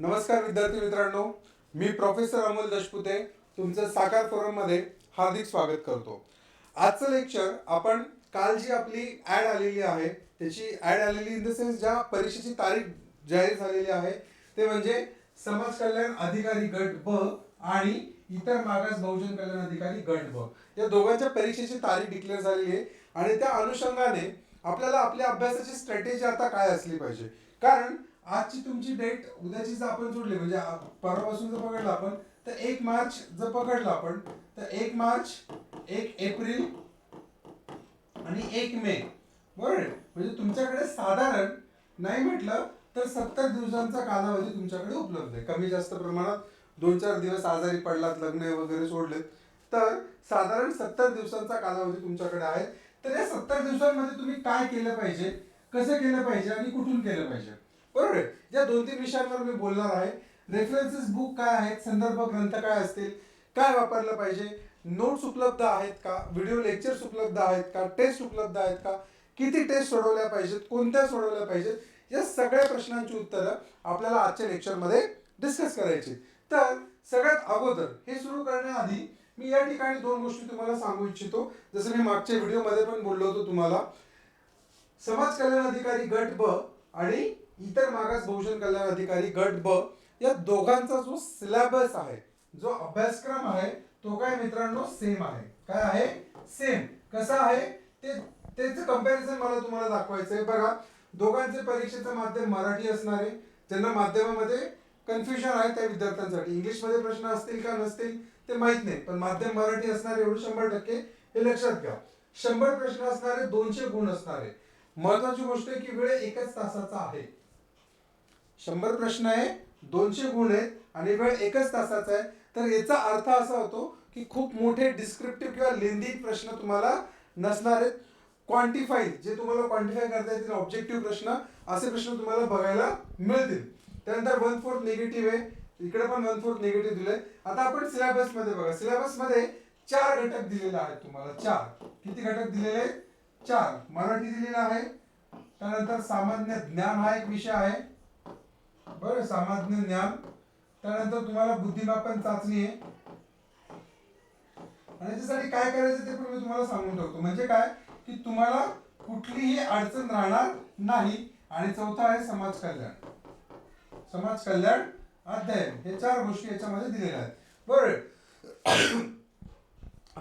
नमस्कार विद्यार्थी मित्रांनो मी प्रोफेसर अमोल दशपुते तुमचं साकार फोरममध्ये हार्दिक स्वागत करतो. आजचं लेक्चर आपण काल जी आपली ॲड आलेली आहे त्याची ॲड आलेली इन द सेन्स ज्या परीक्षेची तारीख जाहीर झालेली आहे ते म्हणजे समाज कल्याण अधिकारी गट ब आणि इतर मागास बहुजन कल्याण अधिकारी गट ब. या दोघांच्या परीक्षेची तारीख डिक्लेअर झालेली आहे आणि त्या अनुषंगाने आपल्याला आपल्या अभ्यासाची स्ट्रॅटेजी आता काय असली पाहिजे. कारण आजची तुमची डेट उद्याची जर आपण जोडली म्हणजे परवापासून जर पकडलं आपण तर एक मार्च जर पकडलं आपण तर एक मार्च एक एप्रिल आणि एक मे. बरोबर? म्हणजे तुमच्याकडे साधारण नाही म्हटलं तर सत्तर दिवसांचा कालावधी तुमच्याकडे उपलब्ध आहे. कमी जास्त प्रमाणात दोन चार दिवस आजारी पडलात लग्न वगैरे सोडलेत तर साधारण सत्तर दिवसांचा कालावधी तुमच्याकडे आहे. तर या सत्तर दिवसांमध्ये तुम्ही काय केलं पाहिजे कसं केलं पाहिजे आणि कुठून केलं पाहिजे? बरोबर आहे. या दोन तीन विषयांवर मी बोलणार आहे. रेफरन्सेस बुक काय आहेत? संदर्भ ग्रंथ काय असतील? काय वापरलं पाहिजे? नोट्स उपलब्ध आहेत का? व्हिडिओ लेक्चर्स उपलब्ध आहेत का? टेस्ट उपलब्ध आहेत का? किती टेस्ट सोडवल्या पाहिजेत? कोणत्या सोडवल्या पाहिजेत? या सगळ्या प्रश्नांची उत्तरं आपल्याला आजच्या लेक्चरमध्ये डिस्कस करायची. तर सगळ्यात अगोदर हे सुरू करण्याआधी मी या ठिकाणी दोन गोष्टी तुम्हाला सांगू इच्छितो. जसं मी मागच्या व्हिडिओमध्ये पण बोललो होतो तुम्हाला. समाज कल्याण अधिकारी गट ब आणि इतर मागास बहुजन कल्याण अधिकारी गट ब या दोघांचा जो सिलेबस आहे जो अभ्यासक्रम आहे तो काय मित्रांनो सेम आहे. काय आहे? सेम कसा आहे? ते त्याचं कंपॅरिझन मला तुम्हाला दाखवायचं आहे. बघा दोघांचे परीक्षेचं माध्यम मराठी असणार आहे. ज्यांना माध्यमामध्ये कन्फ्युजन आहे त्या विद्यार्थ्यांसाठी. इंग्लिशमध्ये प्रश्न असतील का नसतील ते माहीत नाही. पण माध्यम मराठी असणार एवढं शंभर टक्के हे लक्षात घ्या. शंभर प्रश्न असणारे दोनशे गुण असणारे महत्वाची गोष्ट आहे की वेळ एकच तासाचा आहे. शंभर प्रश्न आहे दोनशे गुण आहेत आणि वेळ एकच तासाचा आहे. तर याचा अर्थ असा होतो की खूप मोठे डिस्क्रिप्टिव्ह किंवा लेंदी प्रश्न तुम्हाला नसणार आहेत. क्वांटिफाई जे तुम्हाला क्वांटिफाय करता येतील ऑब्जेक्टिव्ह प्रश्न असे प्रश्न तुम्हाला बघायला मिळतील. त्यानंतर वन फोर्थ निगेटिव्ह आहे. इकडे पण वन फोर्थ निगेटिव्ह दिले आता आपण सिलेबसमध्ये बघा. सिलेबसमध्ये चार घटक दिलेले आहेत तुम्हाला. चार. किती घटक दिलेले आहेत? चार. मराठी दिलेला आहे. त्यानंतर सामान्य ज्ञान हा एक विषय आहे. बरं सामान्य ज्ञान. त्यानंतर तुम्हाला बुद्धिमापन चाचणी आहे. आणि त्यासाठी काय करायचं ते पण मी तुम्हाला सांगून ठेवतो. म्हणजे काय? की तुम्हाला कुठलीही अडचण राहणार नाही. आणि चौथा आहे समाज कल्याण. समाज कल्याण अध्ययन. हे चार गोष्टी याच्यामध्ये दिलेल्या आहेत. बर.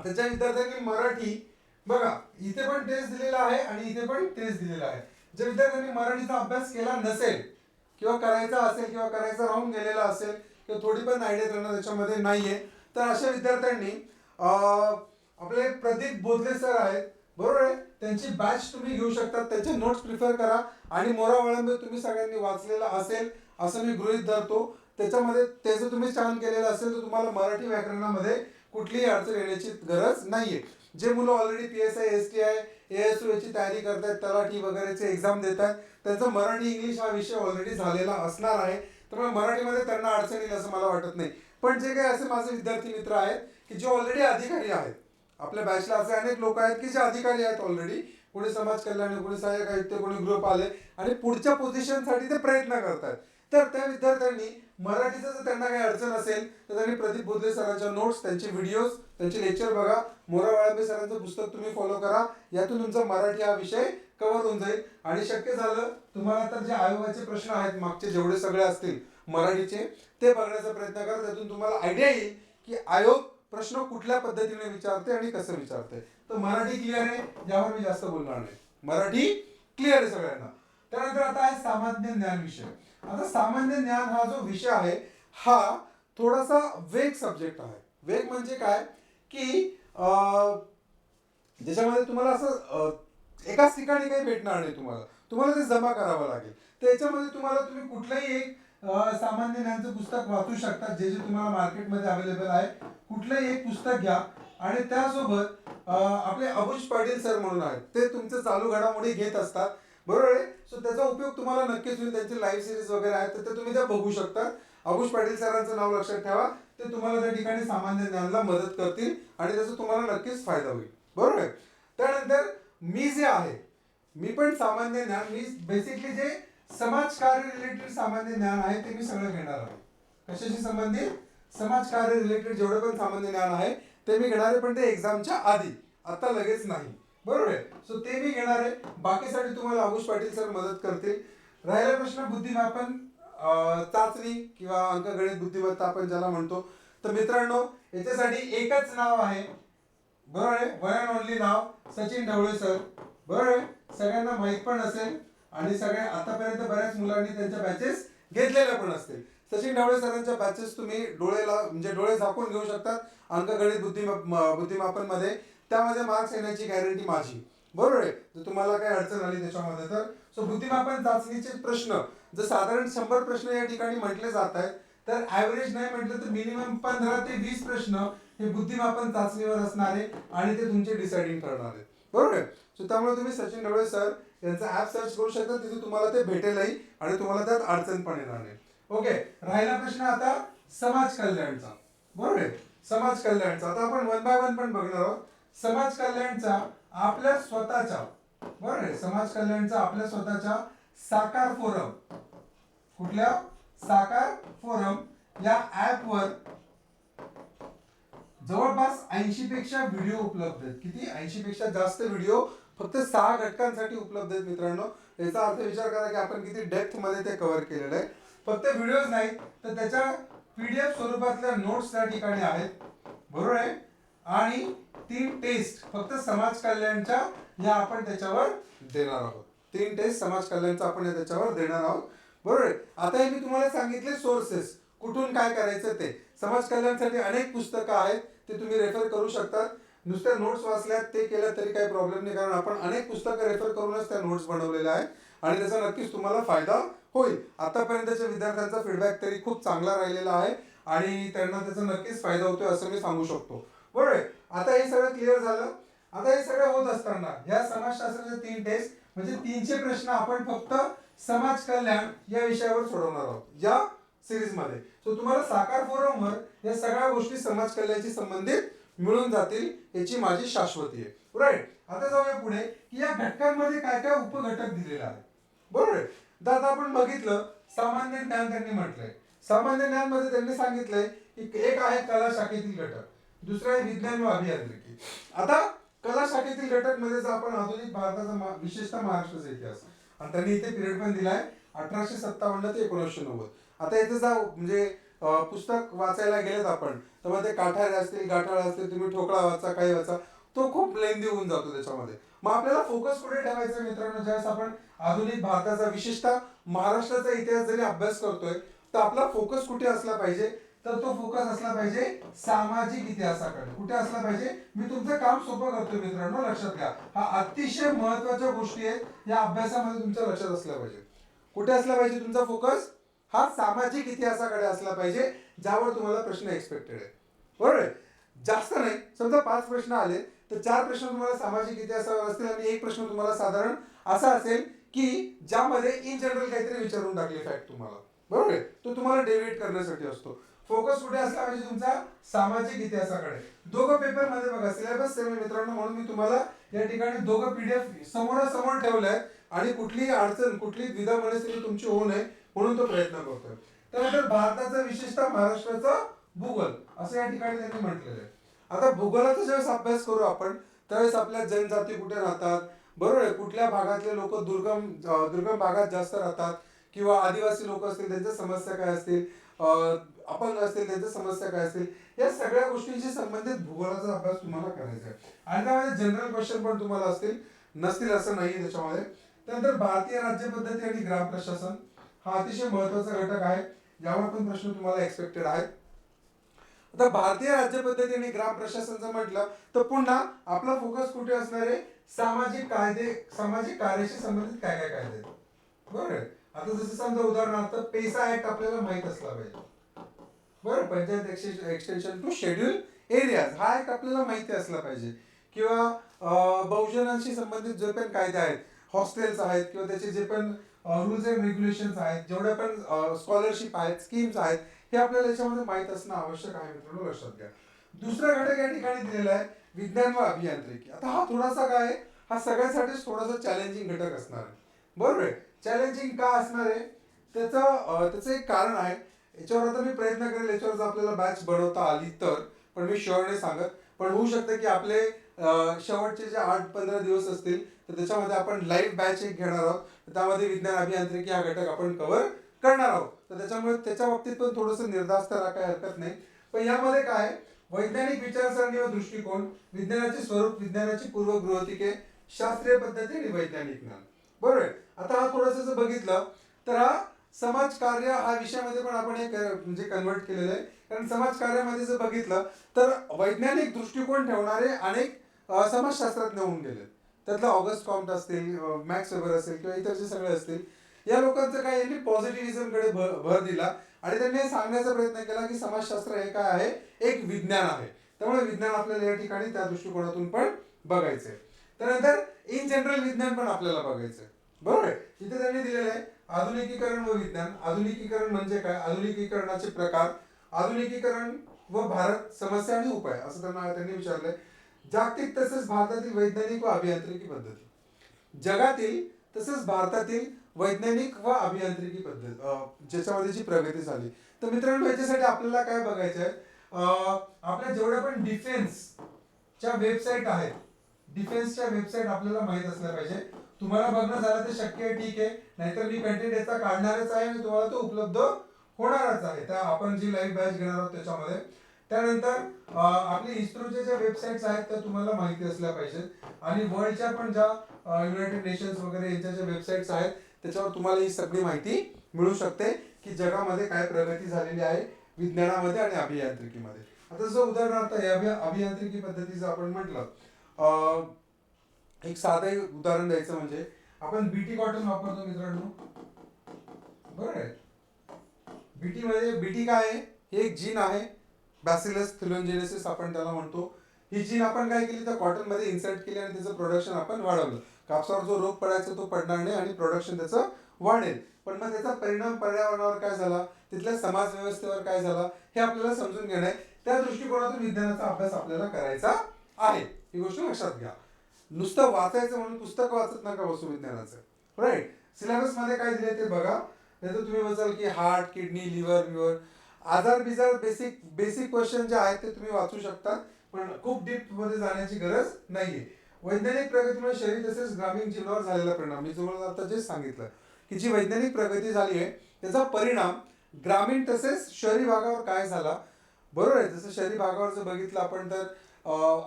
त्याच्यानंतर ज्या विद्यार्थ्यांनी मराठी बघा इथे पण टेस्ट दिलेला आहे आणि इथे पण टेस्ट दिलेला आहे. ज्या विद्यार्थ्यांनी मराठीचा अभ्यास केला नसेल किंवा करायचा असेल किंवा करायचा राहून गेलेला असेल किंवा थोडी पण आयडिया त्यांना त्याच्यामध्ये नाहीये. तर अशा विद्यार्थ्यांनी आपले प्रदीप बोधले सर आहेत बरोबर आहे? त्यांची बॅच तुम्ही घेऊ शकता त्यांचे नोट्स प्रिफर करा आणि मोरा वळंबे तुम्ही सगळ्यांनी वाचलेला असेल असं मी गृहीत धरतो. त्याच्यामध्ये त्याचं तुम्ही छान केलेलं असेल तर तुम्हाला मराठी व्याकरणामध्ये कुठलीही अडचण येण्याची गरज नाहीये. जे मुलं already P S I S T I A S याची तयारी करतायत तलाठी वगैरेचे एक्झाम देत आहेत त्यांचा मराठी इंग्लिश हा विषय ऑलरेडी झालेला असणार आहे. त्यामुळे मराठीमध्ये त्यांना अडचण येईल असं मला वाटत नाही. पण जे काही असे माझे विद्यार्थी मित्र आहेत की जे ऑलरेडी अधिकारी आहेत आपल्या बॅचला असे अनेक लोक आहेत की जे अधिकारी आहेत ऑलरेडी कोणी समाज कल्याण कोणी सहाय्यक आयुक्त कोणी ग्रुप आले. आणि पुढच्या पोझिशनसाठी ते प्रयत्न करतात तर त्या विद्यार्थ्यांनी मराठीचं जर त्यांना काही अडचण असेल तर त्यांनी प्रदीप बोधले सरांच्या नोट्स त्यांचे व्हिडिओज त्यांचे लेक्चर बघा. मोरा वाळंबे सरांचं पुस्तक तुम्ही फॉलो करा. यातून तुमचा मराठी हा विषय कव्हर होऊन जाईल. आणि शक्य झालं तुम्हाला तर जे आयोगाचे प्रश्न आहेत मागचे जेवढे सगळे असतील मराठीचे ते बघण्याचा प्रयत्न करा. त्यातून तुम्हाला आयडिया येईल की आयोग प्रश्न कुठल्या पद्धतीने विचारते आणि कसं विचारते तर मराठी क्लिअर आहे यावर मी जास्त बोलणार नाही. मराठी क्लिअर आहे सगळ्यांना. त्यानंतर आता आहे सामान्य ज्ञान विषय. आता सामान्य ज्ञान हा जो विषय आहे हा थोडासा वेग सब्जेक्ट आहे. वेग म्हणजे काय? की ज्याच्यामध्ये तुम्हाला असं एकाच ठिकाणी काही भेटणार नाही तुम्हाला. तुम्हाला ते जमा करावं लागेल. तर याच्यामध्ये तुम्हाला तुम्ही कुठलंही एक सामान्य ज्ञानचं पुस्तक वाचू शकता जे जे तुम्हाला मार्केटमध्ये अवेलेबल आहे. कुठलंही एक पुस्तक घ्या. आणि त्यासोबत आपले अबुज पाटील सर म्हणून आहेत. ते तुमचे चालू घडामोडी घेत असतात. बरोबर आहे? सो त्याचा उपयोग तुम्हाला नक्कीच होईल. त्यांचे लाईव्ह सिरीज वगैरे आहेत तर ते तुम्ही त्या बघू शकता. अबुज पाटील सरांचं नाव लक्षात ठेवा. ते तुम्हाला त्या ठिकाणी सामान्य ज्ञानाला मदत करतील आणि त्याचा तुम्हाला नक्कीच फायदा होईल. बरोबर? आहे त्यानंतर मी जे आहे मी पण सामान्य ज्ञान मी बेसिकली जे समाजकार्य रिलेटेड सामान्य ज्ञान आहे ते मी सगळं घेणार आहे. कशाशी संबंधित? समाजकार्य रिलेटेड जेवढं पण सामान्य ज्ञान आहे ते मी घेणार आहे पण ते एक्झामच्या आधी. आता लगेच नाही. बरोबर? आहे सो ते मी घेणार आहे. बाकीसाठी तुम्हाला आगुष पाटील सर मदत करतील. राहिला प्रश्न बुद्धिमापन चाचणी किंवा अंकगणित बुद्धिमत्ता आपण ज्याला म्हणतो. तर मित्रांनो याच्यासाठी एकच नाव आहे. बरोबर आहे? वन अँड ओनली नाव सचिन ढवळे सर बरोबर आहे? सगळ्यांना माहीत पण असेल आणि सगळ्या आतापर्यंत बऱ्याच मुलांनी त्यांच्या बॅचेस घेतलेल्या पण असतील. सचिन ढवळे सरांच्या बॅचेस तुम्ही डोळेला म्हणजे डोळे झाकून घेऊ शकतात अंकगणित बुद्धिमा बुद्धिमापनमध्ये त्यामध्ये मार्क्स येण्याची गॅरंटी माझी. बरोबर आहे. जर तुम्हाला काही अडचण आली त्याच्यामध्ये तर. सो बुद्धिमापन चाचणीचे प्रश्न जर साधारण शंभर प्रश्न या ठिकाणी म्हटले जात आहेत तर ऍव्हरेज नाही म्हटलं तर मिनिमम पंधरा ते वीस प्रश्न हे बुद्धिमापन चाचणीवर असणारे आणि ते तुमचे डिसाइडिंग करणारे बरोबर आहे? सो त्यामुळे तुम्ही सचिन ढवळे सर यांचा ऍप सर्च करू शकता. तिथे तुम्हाला ते भेटेलही आणि तुम्हाला त्यात अडचण पण येणार नाही. ओके राहिला प्रश्न आता समाज कल्याणचा. बरोबर आहे? समाज कल्याणचा. आता आपण वन बाय वन पण बघणार आहोत. समाज कल्याणचा आपल्या स्वतःच्या बरोबर आहे समाज कल्याणचा आपल्या स्वतःच्या साकार फोरम कुठल्या? साकार फोरम या ऍपवर जवळपास ऐंशी पेक्षा व्हिडिओ उपलब्ध आहेत. किती? ऐंशी पेक्षा जास्त व्हिडिओ फक्त सहा घटकांसाठी उपलब्ध आहेत मित्रांनो. याचा अर्थ विचार करा की आपण किती डेप्थमध्ये ते कव्हर केलेलं आहे. फक्त व्हिडिओज नाही तर त्याच्या पीडीएफ स्वरूपातल्या नोट्स त्या ठिकाणी आहेत. बरोबर आहे? आणि तीन टेस्ट फक्त समाज कल्याणच्या या आपण त्याच्यावर देणार आहोत. तीन टेस्ट समाज कल्याणचा आपण या त्याच्यावर देणार आहोत. बरोबर आता हे मी तुम्हाला सांगितले सोर्सेस कुठून काय करायचं ते? समाज कल्याणसाठी अनेक पुस्तकं आहेत ते तुम्ही रेफर करू शकतात नुसत्या नोट्स वाचल्यात ते केलं तरी काही प्रॉब्लेम नाही कारण आपण अनेक पुस्तकं रेफर करूनच त्या नोट्स बनवलेल्या आहेत. आणि त्याचा नक्कीच तुम्हाला फायदा होईल. आतापर्यंतच्या विद्यार्थ्यांचा फीडबॅक तरी खूप चांगला राहिलेला आहे. आणि त्यांना त्याचा नक्कीच फायदा होतोय असं मी सांगू शकतो. बरोबर आहे. आता हे सगळं क्लिअर झालं. आता हे सगळं होत असताना या समाजशास्त्राचे तीन टेस्ट म्हणजे तीनशे प्रश्न आपण फक्त समाज कल्याण या विषयावर सोडवणार आहोत या सिरीजमध्ये. सो तुम्हाला साकार फोरमवर या सगळ्या गोष्टी समाज कल्याणशी संबंधित मिळून जातील याची माझी शाश्वती आहे. राईट आता जाऊया पुढे की या घटकांमध्ये काय काय उपघटक दिलेले आहेत. बरोबर आहे? तर आता आपण बघितलं सामान्य ज्ञान त्यांनी म्हटलंय. सामान्य ज्ञानमध्ये त्यांनी सांगितलंय की एक आहे कला शाखेतील घटक. दुसरा आहे विज्ञान व अभियांत्रिकी. आता कला शाखेतील घटकमध्ये आपण आधुनिक भारताचा विशेषतः महाराष्ट्राचा इतिहास. आणि त्यांनी इथे पिरियड पण दिलाय अठराशे सत्तावन्न ते एकोणीसशे नव्वद. आता इथे जा म्हणजे पुस्तक वाचायला गेलेत आपण तर मग ते काठारे असतील गाठाळे असतील तुम्ही ठोकळा वाचा काही वाचा तो खूप लेंदी होऊन जातो त्याच्यामध्ये. मग आपल्याला फोकस कुठे ठेवायचा मित्रांनो? ज्यावेळेस आपण आधुनिक भारताचा विशेषतः महाराष्ट्राचा इतिहास जरी अभ्यास करतोय तर आपला फोकस कुठे असला पाहिजे? तर तो फोकस असला पाहिजे सामाजिक इतिहासाकडे. कुठे असला पाहिजे? मी तुमचं काम सोपं करतो मित्रांनो लक्षात घ्या. हा अतिशय महत्त्वाच्या गोष्टी आहेत. या अभ्यासामध्ये तुमच्या लक्षात असल्या पाहिजे. कुठे असला पाहिजे तुमचा फोकस हा सामाजिक इतिहासाकडे असला पाहिजे ज्यावर तुम्हाला प्रश्न एक्सपेक्टेड आहे बरोबर आहे? जास्त नाही. समजा पाच प्रश्न आले तर चार प्रश्न तुम्हाला सामाजिक इतिहासावर असतील आणि एक प्रश्न तुम्हाला साधारण असा असेल की ज्यामध्ये इन जनरल काहीतरी विचारून टाकले फॅक्ट तुम्हाला. बरोबर आहे? तो तुम्हाला डेव्हिएट करण्यासाठी असतो. फोकस कुठे असला पाहिजे तुमचा सामाजिक इतिहासाकडे. दोघं पेपरमध्ये बघा सिलेबस सेम मित्रांनो म्हणून मी तुम्हाला या ठिकाणी दोघं पीडीएफ समोरासमोर ठेवलंय आणि कुठलीही अडचण कुठली द्विधा मनस्थिती तुमची होऊ नये म्हणून तो प्रयत्न करतोय. त्यानंतर भारताचा विशेषतः महाराष्ट्राचा भूगोल असं या ठिकाणी त्यांनी म्हटलेलं आहे. आता भूगोलाचा ज्यावेळेस अभ्यास करू आपण त्यावेळेस आपल्या जनजाती कुठे राहतात? बरोबर आहे कुठल्या भागातले लोक दुर्गम दुर्गम भागात जास्त राहतात? किंवा आदिवासी लोक असतील त्यांच्या समस्या काय असतील? अपंग असतील त्यांच्या समस्या काय असतील या सगळ्या गोष्टींशी संबंधित भूगोलाचा अभ्यास तुम्हाला करायचा आहे. आणि त्यामध्ये जनरल क्वेश्चन पण तुम्हाला असतील नसतील असं नाही त्याच्यामध्ये. त्यानंतर भारतीय राज्य पद्धती आणि ग्राम प्रशासन हा अतिशय महत्त्वाचा घटक आहे. यावर पण प्रश्न तुम्हाला एक्सपेक्टेड आहेत. आता भारतीय राज्य पद्धती आणि ग्राम प्रशासनचं म्हटलं तर पुन्हा आपला फोकस कुठे असणार आहे? सामाजिक कायदे सामाजिक कार्याशी संबंधित काय काय कायदे आहेत? बरोबर आहे? आता जसं समजा उदाहरणार्थ पेसा ऍक्ट आपल्याला माहीत असला पाहिजे. बरं panchayat extension to schedule areas हा एक आपल्याला माहिती असला पाहिजे. किंवा बहुजनांशी संबंधित जे पण कायदे आहेत हॉस्टेल्स आहेत किंवा त्याचे जे पण रुल्स अँड रेग्युलेशन्स आहेत जेवढ्या पण स्कॉलरशिप आहेत स्कीम्स आहेत हे आपल्याला याच्यामध्ये माहीत असणं आवश्यक आहे मित्रांनो लक्षात घ्या. दुसरा घटक या ठिकाणी दिलेला आहे विज्ञान व अभियांत्रिकी. आता हा थोडासा काय आहे? हा सगळ्यासाठीच थोडासा चॅलेंजिंग घटक असणार आहे. बरोबर आहे? चॅलेंजिंग का असणार आहे? त्याचं त्याचं एक कारण आहे याच्यावर आता मी प्रयत्न करेल याच्यावर जर आपल्याला बॅच बनवता आली तर. पण मी शुअर नाही सांगत पण होऊ शकतं की आपले शेवटचे जे आठ पंधरा दिवस असतील तर त्याच्यामध्ये आपण लाईव्ह बॅच एक घेणार आहोत. त्यामध्ये विज्ञान अभियांत्रिकी हा घटक आपण कव्हर करणार आहोत. तर त्याच्यामुळे त्याच्या बाबतीत पण थोडंसं निर्धास्त राहा काही हरकत नाही. पण यामध्ये काय वैज्ञानिक विचारसरणी व दृष्टिकोन विज्ञानाचे स्वरूप विज्ञानाची पूर्वगृहतिके शास्त्रीय पद्धती आणि वैज्ञानिक ज्ञान. बरोबर आता हा थोडस जर बघितलं तर हा समाज कार्य हा विषयामध्ये पण आपण एक म्हणजे कन्वर्ट केलेलं आहे. कारण समाज कार्यामध्ये जर बघितलं तर वैज्ञानिक दृष्टिकोन ठेवणारे अनेक समाजशास्त्रज्ञ होऊन गेले त्यातलं ऑगस्ट कॉम्ट असतील मॅक्स वेबर असेल किंवा इतर जे सगळे असतील या लोकांचं काय यांनी पॉझिटिव्हिझमकडे भर दिला आणि त्यांनी सांगण्याचा प्रयत्न केला की समाजशास्त्र हे काय आहे? एक विज्ञान आहे. त्यामुळे विज्ञान आपल्याला या ठिकाणी त्या दृष्टिकोनातून पण बघायचंय. त्यानंतर इन जनरल विज्ञान पण आपल्याला बघायचंय. बरोबर आहे? तिथे त्यांनी दिलेलं आहे आधुनिकीकरण व विज्ञान. आधुनिकीकरण म्हणजे काय? आधुनिकीकरणाचे प्रकार आधुनिकीकरण व भारत समस्या आणि उपाय असं त्यांना त्यांनी विचारलंय. जागतिक तसेच भारतातील वैज्ञानिक व अभियांत्रिकी पद्धती. जगातील तसेच भारतातील वैज्ञानिक व अभियांत्रिकी पद्धत ज्याच्यामध्ये जी प्रगती झाली. तर मित्रांनो याच्यासाठी आपल्याला काय बघायचं आहे आपल्या जेवढ्या पण डिफेन्सच्या वेबसाईट आहेत डिफेन्सच्या वेबसाईट आपल्याला माहीत असल्या पाहिजे. तुम्हाला बघणं झालं तर शक्य आहे ठीक आहे. नाहीतर मी कंटेंट याचा काढणारच आहे आणि तुम्हाला तो उपलब्ध होणारच आहे. त्या आपण जी लाईव्ह बॅच घेणार आहोत त्याच्यामध्ये. त्यानंतर आपली इस्रोच्या ज्या वेबसाईट्स आहेत त्या तुम्हाला माहिती असल्या पाहिजेत. आणि वर्ल्डच्या पण ज्या युनायटेड नेशन्स वगैरे यांच्या ज्या वेबसाईट्स आहेत त्याच्यावर तुम्हाला ही सगळी माहिती मिळू शकते की जगामध्ये काय प्रगती झालेली आहे विज्ञानामध्ये आणि अभियांत्रिकीमध्ये. आता जसं उदाहरणार्थ अभियांत्रिकी पद्धतीचं आपण म्हटलं अं, एक साधं एक उदाहरण द्यायचं म्हणजे आपण बीटी कॉटन वापरतो मित्रांनो. बरोबर आहे. बीटी म्हणजे बीटी काय आहे? हे एक जीन आहे. बॅसिलस थिलोंजेनेसिस आपण त्याला म्हणतो. ही जीन आपण काय केली? तर कॉटनमध्ये इन्सर्ट केली आणि त्याचं प्रोडक्शन आपण वाढवलं. कापसावर जो रोग पडायचा तो पडणार नाही आणि प्रोडक्शन त्याचं वाढेल. पण मग त्याचा परिणाम पर्यावरणावर काय झाला? तिथल्या समाज व्यवस्थेवर काय झाला? हे आपल्याला समजून घेणं आहे. त्या दृष्टिकोनातून विज्ञानाचा अभ्यास आपल्याला करायचा आहे. ही गोष्ट लक्षात घ्या. नुसतं वाचायचं म्हणून पुस्तक वाचत नका वस्तुविज्ञानाचं विज्ञानाचं. राईट सिलेबसमध्ये काय दिले ते बघा. नाही तर तुम्ही बसाल की हार्ट किडनी लिव्हर विवर आजार बिजार बेसिक बेसिक क्वेश्चन जे आहेत ते तुम्ही वाचू शकता. पण खूप डीपमध्ये जाण्याची गरज नाहीये. वैज्ञानिक प्रगतीमुळे शहरी तसेच ग्रामीण जीवनावर झालेला परिणाम. मी तुम्हाला आता जे सांगितलं की जी वैज्ञानिक प्रगती झाली आहे त्याचा परिणाम ग्रामीण तसेच शहरी भागावर काय झाला? बरोबर आहे जसं शहरी भागावर जर बघितलं आपण तर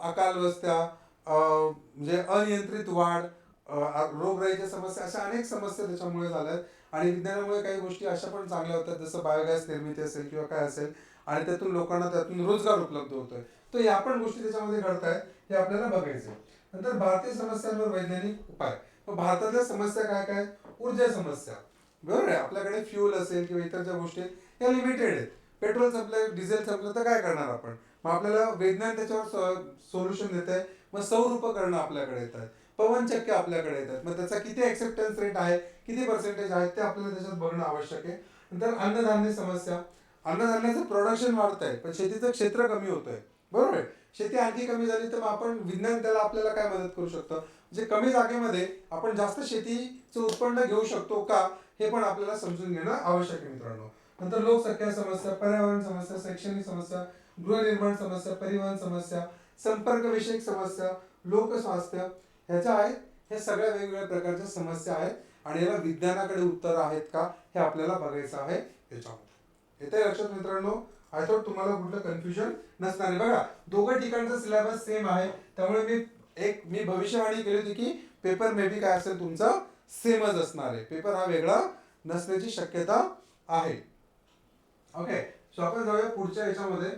अकाल वस्त्या म्हणजे अनियंत्रित वाढ रोगराईच्या समस्या अशा अनेक समस्या त्याच्यामुळे झाल्या आहेत. आणि विज्ञानामुळे काही गोष्टी अशा पण चांगल्या होतात जसं बायोगॅस निर्मिती असेल किंवा काय असेल आणि त्यातून लोकांना त्यातून रोजगार उपलब्ध होतोय. तर या पण गोष्टी त्याच्यामध्ये घडत आहेत हे आपल्याला बघायचं आहे. नंतर भारतीय समस्यांवर वैज्ञानिक उपाय. भारतातल्या समस्या काय काय? ऊर्जा समस्या. बरोबर आहे? आपल्याकडे फ्युल असेल किंवा इतर ज्या गोष्टी आहेत, या लिमिटेड आहेत. पेट्रोल संपलं डिझेल संपलं तर काय करणार आपण? मग आपल्याला विज्ञान त्याच्यावर सोल्युशन देत आहे मग सौर उपकरणं आपल्याकडे येतात. पवनचक्क्य आपल्याकडे येतात. मग त्याचा किती ऍक्सेप्टन्स रेट आहे किती पर्सेंटेज आहे ते आपल्याला त्याच्यात बघणं आवश्यक आहे. नंतर अन्नधान्य समस्या. अन्नधान्याचं प्रोडक्शन वाढत आहे पण शेतीचं क्षेत्र कमी होत आहे बरोबर आहे? शेती आणखी कमी झाली तर मग आपण विज्ञान त्याला आपल्याला काय मदत करू शकतं? म्हणजे कमी जागेमध्ये आपण जास्त शेतीचं उत्पन्न घेऊ शकतो का हे पण आपल्याला समजून घेणं आवश्यक आहे मित्रांनो. नंतर लोकसंख्या समस्या पर्यावरण समस्या शैक्षणिक समस्या गृहनिर्माण समस्या परिवहन समस्या संपर्क विषयक समस्या लोकस्वास्थ्य ह्याच्या आहेत हे सगळ्या वेगवेगळ्या प्रकारच्या समस्या आहेत. आणि याला विज्ञानाकडे उत्तर आहेत का हे आपल्याला बघायचं आहे याच्यामध्ये. येते लक्षात मित्रांनो? आय थॉट तुम्हाला कुठलं कन्फ्युजन नसणार आहे. बघा दोघं ठिकाणचा सिलेबस सेम आहे. त्यामुळे मी एक मी भविष्यवाणी केली होती की पेपर मे बी काय असेल तुमचा सेमच असणार आहे. पेपर हा वेगळा नसण्याची शक्यता आहे. ओके सो आपण जाऊया पुढच्या याच्यामध्ये.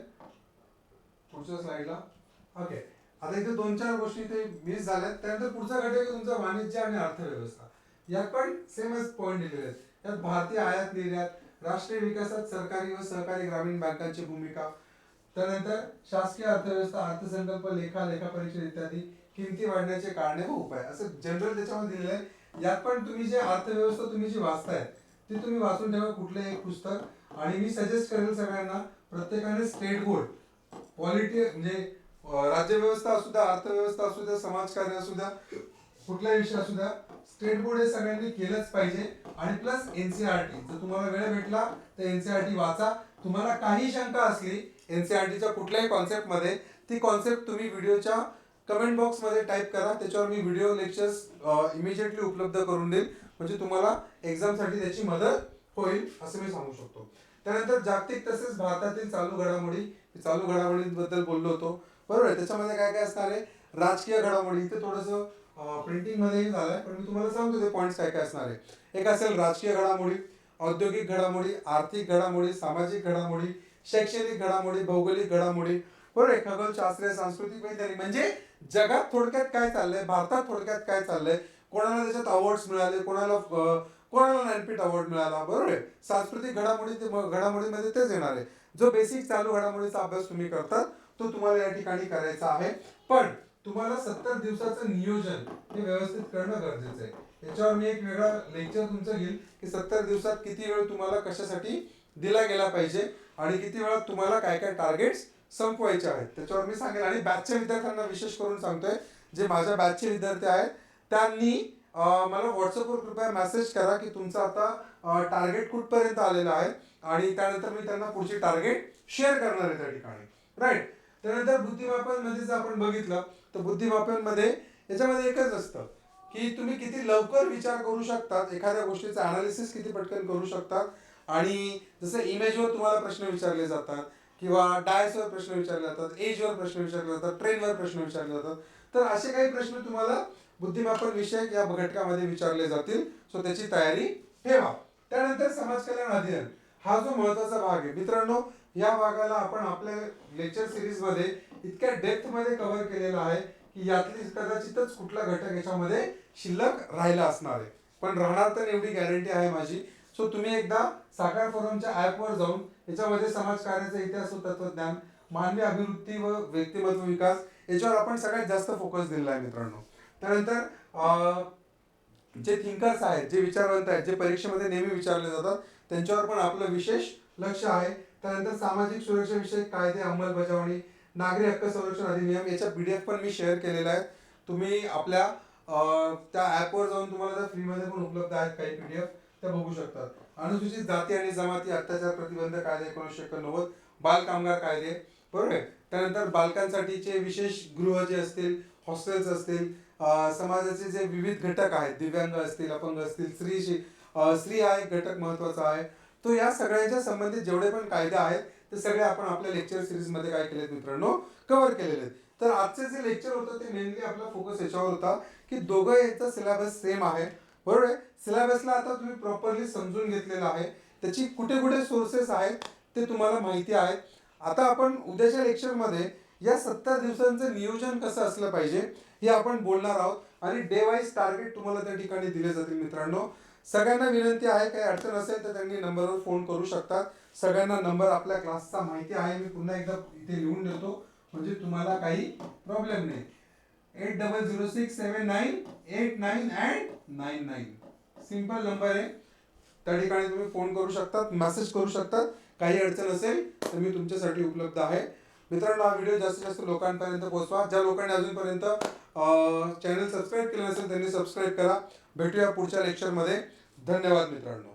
पुढच्या स्लाइडला ओके आता इथे दोन चार गोष्टी इथे मिस झाल्यात. त्यानंतर पुढचा घटक आहे तुमचा वाणिज्य आणि अर्थव्यवस्था. यात पण सेमच पॉईंट दिलेले आहेत. यात भारतीय आयात निर्यात राष्ट्रीय विकासात सरकारी व सहकारी ग्रामीण बँकांची भूमिका त्यानंतर शासकीय अर्थव्यवस्था अर्थसंकल्प लेखा लेखापरीक्षण इत्यादी किमती वाढण्याचे कारणे व उपाय. असं जनरल त्याच्यामध्ये दिलेलं आहे. यात पण तुम्ही जे अर्थव्यवस्था तुम्ही जी वाचताय ती तुम्ही वाचून ठेवा कुठलंही एक पुस्तक. आणि मी सजेस्ट करेल सगळ्यांना प्रत्येकाने स्टेट बोर्ड पॉलिटी म्हणजे राज्यव्यवस्था असू द्या अर्थव्यवस्था असू द्या समाजकार्य असू द्या कुठलाही विषय असू द्या स्टेट बोर्ड हे सगळ्यांनी केलंच पाहिजे. आणि प्लस एनसीआरटी जर तुम्हाला वेळ भेटला तर एनसीआरटी वाचा. तुम्हाला काही शंका असली एनसीआरटीच्या कुठल्याही कॉन्सेप्टमध्ये ती कॉन्सेप्ट तुम्ही व्हिडिओच्या कमेंट बॉक्समध्ये टाईप करा. त्याच्यावर मी व्हिडिओ लेक्चर्स इमिजिएटली उपलब्ध करून देईल. म्हणजे तुम्हाला एक्झामसाठी त्याची मदत होईल असं मी सांगू शकतो. त्यानंतर जागतिक तसेच भारतातील चालू घडामोडी चालू घडामोडींबद्दल बोललो होतो. बरोबर आहे त्याच्यामध्ये काय काय असणार आहे? राजकीय घडामोडी. इथे थोडंसं प्रिंटिंगमध्ये आहे पण मी तुम्हाला सांगतो ते पॉईंट्स काय काय असणार आहे. एक असेल राजकीय घडामोडी औद्योगिक घडामोडी आर्थिक घडामोडी सामाजिक घडामोडी शैक्षणिक घडामोडी भौगोलिक घडामोडी. बरोबर आहे खगोलशास्त्रीय सांस्कृतिक वैज्ञानिक म्हणजे जगात थोडक्यात काय चाललंय भारतात थोडक्यात काय चाललंय? कोणाला त्याच्यात अवॉर्ड्स मिळाले कोणाला कोणाला ज्ञानपीठ अवॉर्ड मिळाला? बरोबर आहे. सांस्कृतिक घडामोडी घडामोडीमध्ये तेच येणार आहे. जो बेसिक चालू घडामोडीचा अभ्यास तुम्ही करतात तो तुम्हाला या ठिकाणी करायचा आहे. पण तुम्हाला सत्तर दिवसाचं नियोजन हे व्यवस्थित करणं गरजेचं आहे. त्याच्यावर मी एक वेगळा लेक्चर तुमचं घेईल की सत्तर दिवसात किती वेळ तुम्हाला कशासाठी दिला गेला पाहिजे आणि किती वेळात तुम्हाला काय काय टार्गेट्स संपवायचे आहेत. त्याच्यावर मी सांगेल. आणि बॅचच्या विद्यार्थ्यांना विशेष करून सांगतोय जे माझ्या बॅचचे विद्यार्थी आहेत त्यांनी मला व्हॉट्सअपवर कृपया मेसेज करा की तुमचं आता टार्गेट कुठपर्यंत आलेलं आहे. आणि त्यानंतर मी त्यांना पुढची टार्गेट शेअर करणार आहे त्या ठिकाणी. राईट त्यानंतर बुद्धिमापनमध्ये जर आपण बघितलं तर बुद्धिमापनमध्ये याच्यामध्ये एकच असतं की तुम्ही किती लवकर विचार करू शकतात एखाद्या गोष्टीचं अनालिसिस किती पटकन करू शकतात आणि जसं इमेजवर तुम्हाला प्रश्न विचारले जातात किंवा डायसवर प्रश्न विचारले जातात एजवर प्रश्न विचारले जातात ट्रेनवर प्रश्न विचारले जातात तर असे काही प्रश्न तुम्हाला बुद्धिमापन विषयक या घटकामध्ये विचारले जातील. सो त्याची तयारी ठेवा. त्यानंतर समाज कल्याण अध्ययन हा जो महत्त्वाचा भाग आहे. मित्रांनो या भागाला आपण आपल्या लेक्चर सिरीजमध्ये इतक्या डेप्थमध्ये कव्हर केलेला आहे की यातली कदाचितच कुठला घटक याच्यामध्ये शिल्लक राहिला असणार आहे. पण राहणार तर एवढी गॅरंटी आहे माझी. सो तुम्ही एकदा साकार फोरमच्या ऍपवर जाऊन याच्यामध्ये समाजकार्याचा इतिहास व तत्वज्ञान मानवी अभिवृत्ती व व्यक्तिमत्व विकास याच्यावर आपण सगळ्यात जास्त फोकस दिलेला आहे मित्रांनो. त्यानंतर जे थिंकर्स आहेत जे विचारवंत आहेत जे परीक्षेमध्ये नेहमी विचारले जातात त्यांच्यावर पण आपलं विशेष लक्ष आहे. त्यानंतर सामाजिक सुरक्षा विषयक कायदे अंमलबजावणी नागरी हक्क संरक्षण अधिनियम याच्या पीडीएफ पण मी शेअर केलेला आहे तुम्ही आपल्या त्या ॲपवर जाऊन तुम्हाला त्या फ्रीमध्ये पण उपलब्ध आहेत काही पीडीएफ त्या बघू शकतात. अनुसूचित जाती आणि जमाती अत्याचार प्रतिबंध कायदे एकोणीसशे एकोणनव्वद बाल कामगार कायदे. बरोबर आहे? त्यानंतर बालकांसाठीचे विशेष गृह जे असतील हॉस्टेल्स असतील समाजाचे जे विविध घटक आहेत दिव्यांग असतील अपंग असतील स्त्री शि- स्त्री हा एक घटक महत्त्वाचा आहे. तो या सगळ्यांच्या संबंधित जेवढे पण कायदे आहेत ते सगळे आपण आपल्या लेक्चर सिरीजमध्ये काय केलेत मित्रांनो? कव्हर केलेले आहेत तर आजचे जे लेक्चर होतं ते मेनली आपला फोकस याच्यावर होता की दोघं यांचा सिलेबस सेम आहे. बरोबर आहे? सिलेबसला आता तुम्ही प्रॉपरली समजून घेतलेलं आहे. त्याची कुठे कुठे सोर्सेस आहेत ते तुम्हाला माहिती आहेत आता आपण उद्याच्या लेक्चरमध्ये या सत्तर दिवसांचं नियोजन कसं असलं पाहिजे हे आपण बोलणार आहोत. आणि डे वाईज टार्गेट तुम्हाला त्या ठिकाणी दिले जातील मित्रांनो. सगळ्यांना विनंती आहे काही अडचण असेल तर त्यांनी नंबरवर फोन करू शकतात. सगळ्यांना नंबर आपल्या क्लासचा माहिती आहे मी पुन्हा एकदा इथे लिहून देतो. म्हणजे तुम्हाला काही प्रॉब्लेम नाही. Eight double zero six seven nine eight nine and nine nine simple number आहे. त्या ठिकाणी तुम्ही फोन करू शकतात मेसेज करू शकतात. काही अडचण असेल तर मी तुमच्यासाठी उपलब्ध आहे. मित्रांनो हा व्हिडिओ जास्तीत जास्त लोकांपर्यंत पोहोचवा. ज्या लोकांनी अजूनपर्यंत चॅनल सबस्क्राईब केलं नसेल त्यांनी सबस्क्राईब करा. भेटूया पुढच्या लेक्चरमध्ये धन्यवाद मित्रांनो.